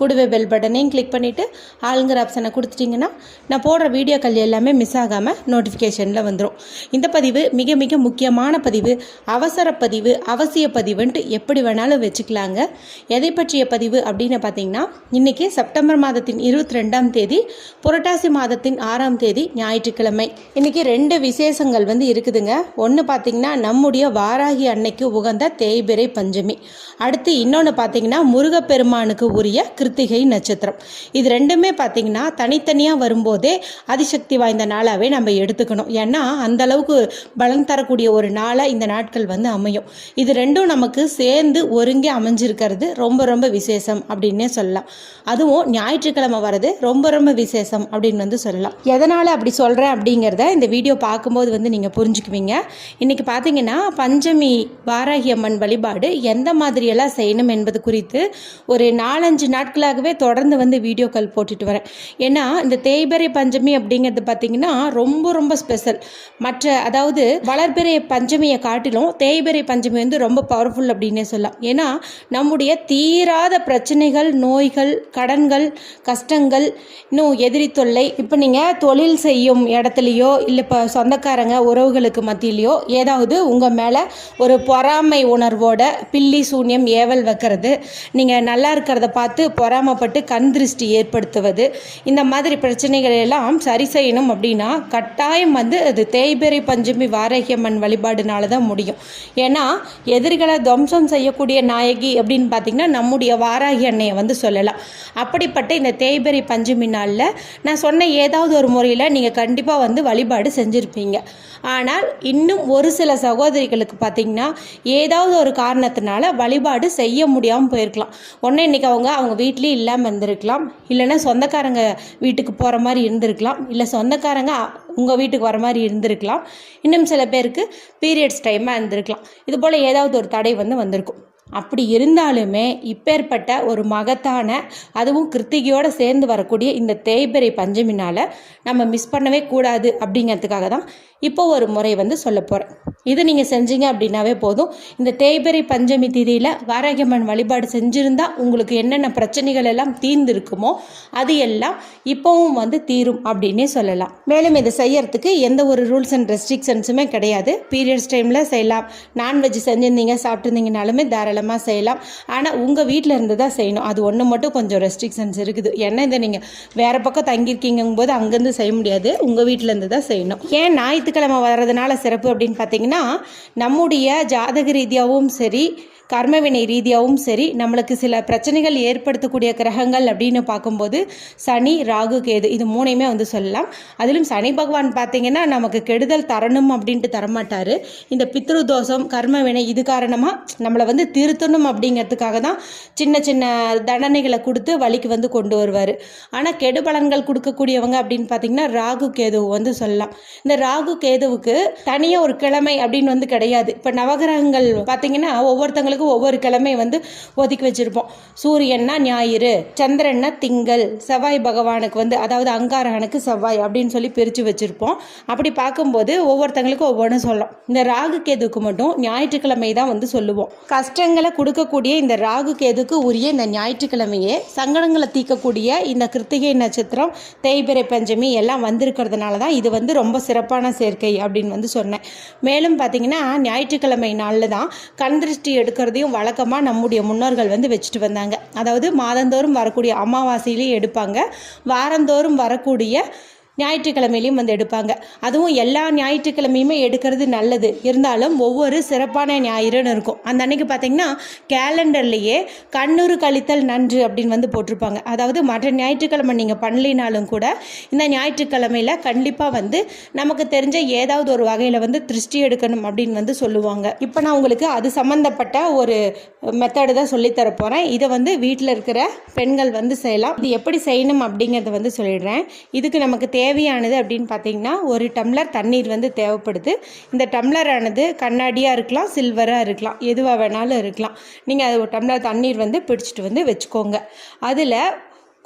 கூடவே பெல் பட்டனையும் கிளிக் பண்ணிவிட்டு ஆளுங்கிற ஆப்ஷனை கொடுத்துட்டிங்கன்னா நான் போடுற வீடியோக்கள் எல்லாமே மிஸ் ஆகாமல் நோட்டிஃபிகேஷனில் வந்துடும் இந்த பதிவு மிக மிக முக்கியமான பதிவு அவசர பதிவு அவசிய பதிவுன்ட்டு எப்படி வேணாலும் வச்சுக்கலாங்க. எதை பற்றிய பதிவு அப்படின்னு பார்த்தீங்கன்னா இன்றைக்கி செப்டம்பர் மாதத்தின் இருபத்தி ரெண்டாம் தேதி புரட்டாசி மாதத்தின் ஆறாம் தேதி ஞாயிற்றுக்கிழமை. இன்றைக்கி ரெண்டு விசேஷங்கள் வந்து இருக்குதுங்க. ஒன்று பார்த்தீங்கன்னா நம்முடைய வாராகி அன்னைக்கு உகந்த தேய்பிரை பஞ்சமி. அடுத்து இன்னொன்று பார்த்தீங்கன்னா முருகப்பெருமானுக்கு உரிய கிருத்திகை நட்சத்திரம். இது ரெண்டுமே பார்த்திங்கன்னா தனித்தனியாக வரும்போதே அதிசக்தி வாய்ந்த நாளாகவே நம்ம எடுத்துக்கணும். ஏன்னா அந்த அளவுக்கு பலன் தரக்கூடிய ஒரு நாளாக இந்த நாட்கள் வந்து அமையும். இது ரெண்டும் நமக்கு சேர்ந்து ஒருங்கே அமைஞ்சிருக்கிறது ரொம்ப ரொம்ப விசேஷம் அப்படின்னே சொல்லலாம். அதுவும் ஞாயிற்றுக்கிழமை வர்றது ரொம்ப ரொம்ப விசேஷம் அப்படின்னு வந்து சொல்லலாம். எதனால் அப்படி சொல்கிறேன் அப்படிங்கிறத இந்த வீடியோ பார்க்கும்போது வந்து நீங்கள் புரிஞ்சுக்குவீங்க. இன்றைக்கி பார்த்தீங்கன்னா பஞ்சமி வாராகி அம்மன் வழிபாடு எந்த மாதிரியெல்லாம் செய்யணும் என்பது குறித்து ஒரு நாலஞ்சு நாட்கள் நாட்களாகவே தொடர்ந்து வந்து வீடியோ கால் போட்டுட்டு வரேன். ஏன்னா இந்த தேய்பிறை பஞ்சமி அப்படிங்கிறது பார்த்தீங்கன்னா ரொம்ப ரொம்ப ஸ்பெஷல் மற்ற அதாவது வளர்பிறை பஞ்சமியை காட்டிலும் தேய்பிறை பஞ்சமி வந்து ரொம்ப பவர்ஃபுல் அப்படின்னே சொல்லலாம். ஏன்னா நம்முடைய தீராத பிரச்சனைகள் நோய்கள் கடன்கள் கஷ்டங்கள் இன்னும் எதிரி தொல்லை இப்போ நீங்கள் தொழில் செய்யும் இடத்துலையோ இல்லை இப்போ சொந்தக்காரங்க உறவுகளுக்கு மத்தியிலையோ ஏதாவது உங்கள் மேலே ஒரு பொறாமை உணர்வோட பில்லி சூன்யம் ஏவல் வைக்கிறது நீங்கள் நல்லா இருக்கிறத பார்த்து பொறாமப்பட்டு கண் திருஷ்டி ஏற்படுத்துவது. இந்த மாதிரி பிரச்சனைகள் எல்லாம் சரி செய்யணும் அப்படின்னா கட்டாயம் வந்து அது தேய்பிறை பஞ்சமி வாரகியம்மன் வழிபாடுனால தான் முடியும். ஏன்னா எதிரிகளை துவம்சம் செய்யக்கூடிய நாயகி அப்படின்னு பார்த்தீங்கன்னா நம்முடைய வாராகி அன்னையை வந்து சொல்லலாம். அப்படிப்பட்ட இந்த தேய்பிறை பஞ்சமி நாளில் நான் சொன்ன ஏதாவது ஒரு முறையில் நீங்கள் கண்டிப்பாக வந்து வழிபாடு செஞ்சுருப்பீங்க. ஆனால் இன்னும் ஒரு சில சகோதரிகளுக்கு பார்த்தீங்கன்னா ஏதாவது ஒரு காரணத்தினால வழிபாடு செய்ய முடியாமல் போயிருக்கலாம். ஒன்று இன்றைக்கி அவங்க அவங்க வீட்லேயும் இல்லாமல் இருந்திருக்கலாம். இல்லைன்னா சொந்தக்காரங்க வீட்டுக்கு போகிற மாதிரி இருந்திருக்கலாம். இல்லை சொந்தக்காரங்க உங்கள் வீட்டுக்கு வர மாதிரி இருந்திருக்கலாம். இன்னும் சில பேருக்கு பீரியட்ஸ் டைமாக இருந்திருக்கலாம். இது போல் ஏதாவது ஒரு தடை வந்து வந்திருக்கும். அப்படி இருந்தாலுமே இப்பேற்பட்ட ஒரு மகத்தான அதுவும் கிருத்திகையோடு சேர்ந்து வரக்கூடிய இந்த தேய்பிரை பஞ்சமினால் நம்ம மிஸ் பண்ணவே கூடாது அப்படிங்கிறதுக்காக தான் இப்போ ஒரு முறை வந்து சொல்ல போகிறேன் இது நீங்கள் செஞ்சீங்க அப்படின்னாவே போதும். இந்த தேய்பிரை பஞ்சமி திதியில் வாரகியம்மன் வழிபாடு செஞ்சுருந்தால் உங்களுக்கு என்னென்ன பிரச்சனைகள் எல்லாம் தீர்ந்துருக்குமோ அது எல்லாம் இப்போவும் வந்து தீரும் அப்படின்னே சொல்லலாம். மேலும் இதை செய்யறதுக்கு எந்த ஒரு ரூல்ஸ் அண்ட் ரெஸ்ட்ரிக்ஷன்ஸுமே கிடையாது. பீரியட்ஸ் டைமில் செய்யலாம். நான்வெஜ் செஞ்சுருந்தீங்க சாப்பிட்ருந்தீங்கனாலுமே தாராளமாக செய்யலாம். ஆனால் உங்கள் வீட்டில் இருந்து தான் செய்யணும். அது ஒன்று மட்டும் கொஞ்சம் ரெஸ்ட்ரிக்ஷன்ஸ் இருக்குது. ஏன்னா இதை நீங்கள் வேறு பக்கம் தங்கியிருக்கீங்கும் போது அங்கேருந்து செய்ய முடியாது. உங்கள் வீட்டிலேருந்து தான் செய்யணும். ஏன் ஞாயிற்றுக்கிழமை வர்றதுனால சிறப்பு அப்படின்னு பார்த்தீங்கன்னா நம்முடைய ஜாதக ரீதியாகவும் சரி கர்மவினை ரீதியாகவும் சரி நம்மளுக்கு சில பிரச்சனைகள் ஏற்படுத்தக்கூடிய கிரகங்கள் அப்படின்னு பார்க்கும்போது சனி ராகு கேது இது மூணையுமே வந்து சொல்லலாம். அதிலும் சனி பகவான் பார்த்தீங்கன்னா நமக்கு கெடுதல் தரணும் அப்படின்ட்டு தரமாட்டார். இந்த பித்ரு தோஷம் கர்மவினை இது காரணமாக நம்மளை வந்து திருத்தணும் அப்படிங்கிறதுக்காக தான் சின்ன சின்ன தண்டனைகளை கொடுத்து வழிக்கு வந்து கொண்டு வருவார். ஆனால் கெடு பலன்கள் கொடுக்கக்கூடியவங்க அப்படின்னு பார்த்தீங்கன்னா ராகு கேது வந்து சொல்லலாம். இந்த ராகு கேதுவுக்கு தனியாக ஒரு கிழமை அப்படின்னு வந்து கிடையாது. இப்போ நவகிரகங்கள் பார்த்தீங்கன்னா ஒவ்வொருத்தங்களுக்கும் ஒவ்வொரு கிழமை வந்து ஒதுக்கி வச்சுருப்போம். சூரியன்னா ஞாயிறு சந்திரன்னா திங்கள் செவ்வாய் பகவானுக்கு வந்து அதாவது அங்காரகனுக்கு செவ்வாய் அப்படின்னு சொல்லி பிரித்து வச்சுருப்போம். அப்படி பார்க்கும்போது ஒவ்வொருத்தங்களுக்கும் ஒவ்வொன்றும் சொல்லலாம் இந்த ராகு கேதுக்கு மட்டும் ஞாயிற்றுக்கிழமை தான் வந்து சொல்லுவோம். கஷ்டங்களை கொடுக்கக்கூடிய இந்த ராகு கேதுக்கு உரிய இந்த ஞாயிற்றுக்கிழமையே சங்கடங்களை தீர்க்கக்கூடிய இந்த கிருத்திகை நட்சத்திரம் தேய்பிரை பஞ்சமி எல்லாம் வந்திருக்கிறதுனால தான் இது வந்து ரொம்ப சிறப்பான சேர்க்கை அப்படின்னு வந்து சொன்னேன். மேலும் பார்த்தீங்கன்னா ஞாயிற்றுக்கிழமை நாளில் தான் கண் திருஷ்டி எடுக்கிறதையும் வழக்கமாக நம்முடைய முன்னோர்கள் வந்து வச்சுட்டு வந்தாங்க. அதாவது மாதந்தோறும் வரக்கூடிய அமாவாசையிலையும் எடுப்பாங்க. வாரந்தோறும் வரக்கூடிய ஞாயிற்றுக்கிழமையிலையும் வந்து எடுப்பாங்க. அதுவும் எல்லா ஞாயிற்றுக்கிழமையுமே எடுக்கிறது நல்லது. இருந்தாலும் ஒவ்வொரு சிறப்பான ஞாயிறுன்னு இருக்கும். அந்த அன்னைக்கு பார்த்தீங்கன்னா கேலண்டர்லேயே கண்ணூறு கழித்தல் நன்று அப்படின்னு வந்து போட்டிருப்பாங்க. அதாவது மற்ற ஞாயிற்றுக்கிழமை நீங்கள் பண்ணலினாலும் கூட இந்த ஞாயிற்றுக்கிழமையில் கண்டிப்பாக வந்து நமக்கு தெரிஞ்ச ஏதாவது ஒரு வகையில் வந்து திருஷ்டி எடுக்கணும் அப்படின்னு வந்து சொல்லுவாங்க. இப்போ நான் உங்களுக்கு அது சம்மந்தப்பட்ட ஒரு மெத்தடு தான் சொல்லித்தர போகிறேன் இதை வந்து வீட்டில் இருக்கிற பெண்கள் வந்து செய்யலாம். இது எப்படி செய்யணும் அப்படிங்கிறத வந்து சொல்லிடுறேன். இதுக்கு நமக்கு தேவை தேவையானது அப்படின்னு பார்த்தீங்கன்னா ஒரு டம்ளர் தண்ணீர் வந்து தேவைப்படுது. இந்த டம்ளரானது கண்ணாடியாக இருக்கலாம் சில்வராக இருக்கலாம் எதுவாக வேணாலும் இருக்கலாம். நீங்கள் அது ஒரு டம்ளர் தண்ணீர் வந்து பிடிச்சிட்டு வந்து வச்சுக்கோங்க. அதில்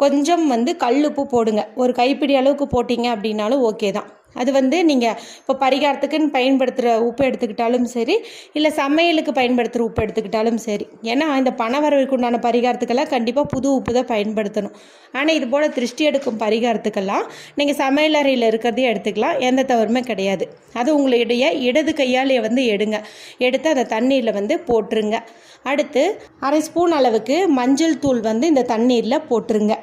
கொஞ்சம் வந்து கல் உப்பு போடுங்க. ஒரு கைப்பிடி அளவுக்கு போட்டிங்க அப்படின்னாலும் ஓகே தான். அது வந்து நீங்கள் இப்போ பரிகாரத்துக்குன்னு பயன்படுத்துகிற உப்பு எடுத்துக்கிட்டாலும் சரி இல்லை சமையலுக்கு பயன்படுத்துகிற உப்பு எடுத்துக்கிட்டாலும் சரி. ஏன்னா இந்த பணவரவுக்கு உண்டான பரிகாரத்துக்கெல்லாம் கண்டிப்பாக புது உப்பு தான் பயன்படுத்தணும். ஆனால் இது போல் திருஷ்டி எடுக்கும் பரிகாரத்துக்கெல்லாம் நீங்கள் சமையலறையில் இருக்கிறதையும் எடுத்துக்கலாம். எந்த தவறுமே கிடையாது. அது உங்களுடைய இடது கையாலேயே வந்து எடுங்க. எடுத்து அந்த தண்ணீரில் வந்து போட்டுருங்க. அடுத்து அரை ஸ்பூன் அளவுக்கு மஞ்சள் தூள் வந்து இந்த தண்ணீரில் போட்டுருங்க.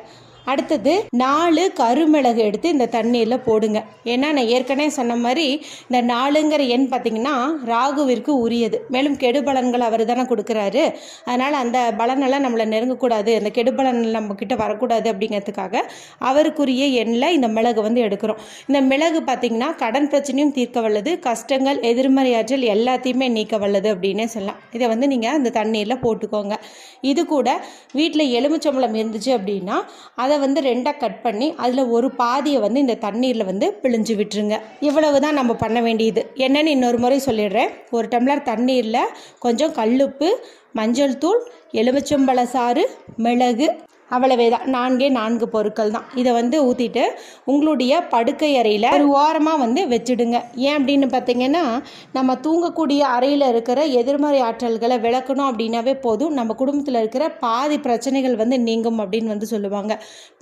அடுத்தது நாலு கருமிளகு எடுத்து இந்த தண்ணீரில் போடுங்க. ஏன்னா நான் ஏற்கனவே சொன்ன மாதிரி இந்த நாலுங்கிற எண் பார்த்திங்கன்னா ராகுவிற்கு உரியது. மேலும் கெடுபலன்கள் அவர் தானே கொடுக்குறாரு. அதனால் அந்த பலனெல்லாம் நம்மளை நெருங்கக்கூடாது. அந்த கெடுபலன் நம்மக்கிட்ட வரக்கூடாது அப்படிங்கிறதுக்காக அவருக்குரிய எண்ணில் இந்த மிளகு வந்து எடுக்கிறோம். இந்த மிளகு பார்த்திங்கன்னா கடன் பிரச்சனையும் தீர்க்க வல்லது கஷ்டங்கள் எதிர்மறையாற்றல் எல்லாத்தையுமே நீக்க வல்லது அப்படின்னே சொல்லலாம். இதை வந்து நீங்கள் அந்த தண்ணீரில் போட்டுக்கோங்க. இது கூட வீட்டில் எலுமிச்சம்பழம் இருந்துச்சு அப்படின்னா அதை அதை வந்து ரெண்டாக கட் பண்ணி அதில் ஒரு பாதியை வந்து இந்த தண்ணீரில் வந்து பிழிஞ்சு விட்டுருங்க. இவ்வளவு தான் நம்ம பண்ண வேண்டியது. என்னென்னு இன்னொரு முறை சொல்லிடுறேன். ஒரு டம்ளர் தண்ணீரில் கொஞ்சம் கல்லுப்பு மஞ்சள் தூள் எலுமிச்சம்பழ சாறு மிளகு அவ்வளவே தான் நான்கே நான்கு பொருட்கள் தான் இதை வந்து ஊற்றிட்டு உங்களுடைய படுக்கை அறையில் ஒரு ஓரமாக வந்து வச்சுடுங்க. ஏன் அப்படின்னு பார்த்தீங்கன்னா நம்ம தூங்கக்கூடிய அறையில் இருக்கிற எதிர்மறை ஆற்றல்களை விளக்கணும் அப்படின்னாவே போதும். நம்ம குடும்பத்தில் இருக்கிற பாதி பிரச்சனைகள் வந்து நீங்கும் அப்படின்னு வந்து சொல்லுவாங்க.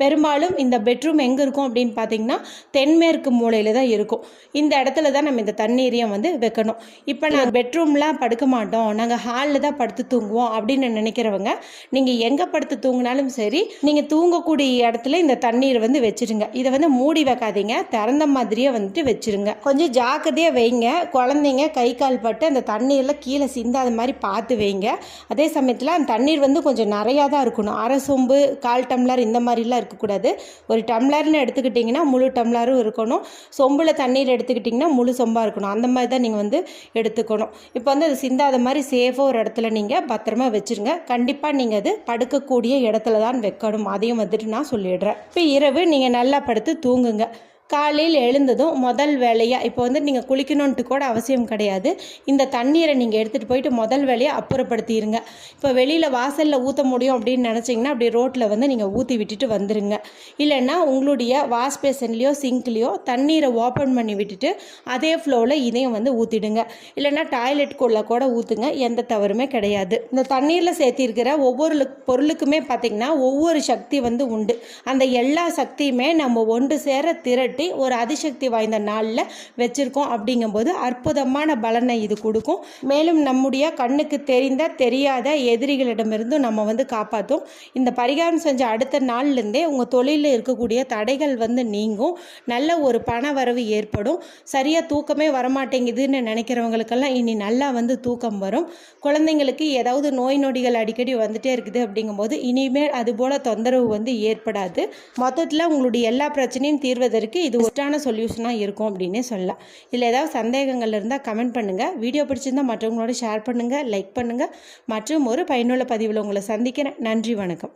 பெரும்பாலும் இந்த பெட்ரூம் எங்கே இருக்கும் அப்படின்னு பார்த்தீங்கன்னா தென்மேற்கு மூலையில் தான் இருக்கும். இந்த இடத்துல தான் நம்ம இந்த தண்ணீரையும் வந்து வைக்கணும். இப்போ நாங்கள் பெட்ரூம்லாம் படுக்க மாட்டோம். நாங்கள் ஹாலில் தான் படுத்து தூங்குவோம் அப்படின்னு நினைக்கிறவங்க நீங்கள் எங்கே படுத்து தூங்கினாலும் சரி நீங்கள் தூங்கக்கூடிய இடத்துல இந்த தண்ணீர் வந்து வச்சிருங்க. இதை வந்து மூடி வைக்காதீங்க. திறந்த மாதிரியே வந்துட்டு வச்சிருங்க. கொஞ்சம் ஜாக்கிரதையாக வைங்க. குழந்தைங்க கை கால் பட்டு அந்த தண்ணீரில் கீழே சிந்தாத மாதிரி பார்த்து வைங்க. அதே சமயத்தில் அந்த தண்ணீர் வந்து கொஞ்சம் நிறையா தான் இருக்கணும். அரை சொம்பு கால் டம்ளர் இந்த மாதிரிலாம் இருக்கக்கூடாது. ஒரு டம்ளர்னு எடுத்துக்கிட்டிங்கன்னா முழு டம்ளரும் இருக்கணும். சொம்பில் தண்ணீர் எடுத்துக்கிட்டிங்கன்னா முழு சொம்பாக இருக்கணும். அந்த மாதிரி தான் நீங்கள் வந்து எடுத்துக்கணும். இப்போ வந்து அது சிந்தாத மாதிரி சேஃபாக ஒரு இடத்துல நீங்கள் பத்திரமா வச்சுருங்க. கண்டிப்பாக நீங்கள் அது படுக்கக்கூடிய இடத்துல தான் வைக்கணும் அதையும் வந்துட்டு நான் சொல்லிடுறேன். இப்போ இரவு நீங்கள் நல்லா படுத்து தூங்குங்க. காலையில் எழுந்ததும் முதல் வேலையாக இப்போ வந்து நீங்கள் குளிக்கணுன்ட்டு கூட அவசியம் கிடையாது. இந்த தண்ணீரை நீங்கள் எடுத்துகிட்டு போயிட்டு முதல் வேலையை அப்புறப்படுத்திடுங்க இப்போ வெளியில் வாசலில் ஊற்ற முடியும் அப்படின்னு நினச்சிங்கன்னா அப்படி ரோட்டில் வந்து நீங்கள் ஊற்றி விட்டுட்டு வந்துடுங்க இல்லைன்னா உங்களுடைய வாஷ் பேசன்லேயோ சிங்க்லேயோ தண்ணீரை ஓப்பன் பண்ணி விட்டுட்டு அதே ஃப்ளோவில் இதையும் வந்து ஊற்றிடுங்க இல்லைன்னா டாய்லெட்குள்ளே கூட ஊற்றுங்க எந்த தவறுமே கிடையாது. இந்த தண்ணீரில் சேர்த்திருக்கிற ஒவ்வொரு பொருளுக்குமே பார்த்திங்கன்னா ஒவ்வொரு சக்தி வந்து உண்டு. அந்த எல்லா சக்தியுமே நம்ம ஒன்று சேர திரட்டு. ஒரு அதிசக்தி வாய்ந்த நாளில் வச்சுருக்கோம். அப்படிங்கும்போது அற்புதமான பலனை இது கொடுக்கும். மேலும் நம்முடைய கண்ணுக்கு தெரிந்த தெரியாத எதிரிகளிடமிருந்து நம்ம வந்து காப்பாற்றும் இந்த பரிகாரம் செஞ்ச அடுத்த நாள்லேருந்தே உங்கள் தொழிலில் இருக்கக்கூடிய தடைகள் வந்து நீங்கும். நல்ல ஒரு பண வரவு ஏற்படும். சரியாக தூக்கமே வரமாட்டேங்குதுன்னு நினைக்கிறவங்களுக்கெல்லாம் இனி நல்லா வந்து தூக்கம் வரும். குழந்தைங்களுக்கு ஏதாவது நோய் நொடிகள் அடிக்கடி வந்துட்டே இருக்குது அப்படிங்கும்போது இனிமேல் அதுபோல் தொந்தரவு வந்து ஏற்படாது. மொத்தத்தில் உங்களுடைய எல்லா பிரச்சனையும் தீர்வதற்கு இது ஒஸ்டான சொல்யூஷனாக இருக்கும் அப்படின்னே சொல்லலாம். இதில் ஏதாவது சந்தேகங்கள் இருந்தால் கமெண்ட் பண்ணுங்கள் வீடியோ பிடிச்சிருந்தா மற்றவங்களோட ஷேர் பண்ணுங்கள் லைக் பண்ணுங்கள் மற்றும் ஒரு பயனுள்ள பதிவில் உங்களை சந்திக்கிறேன். நன்றி வணக்கம்.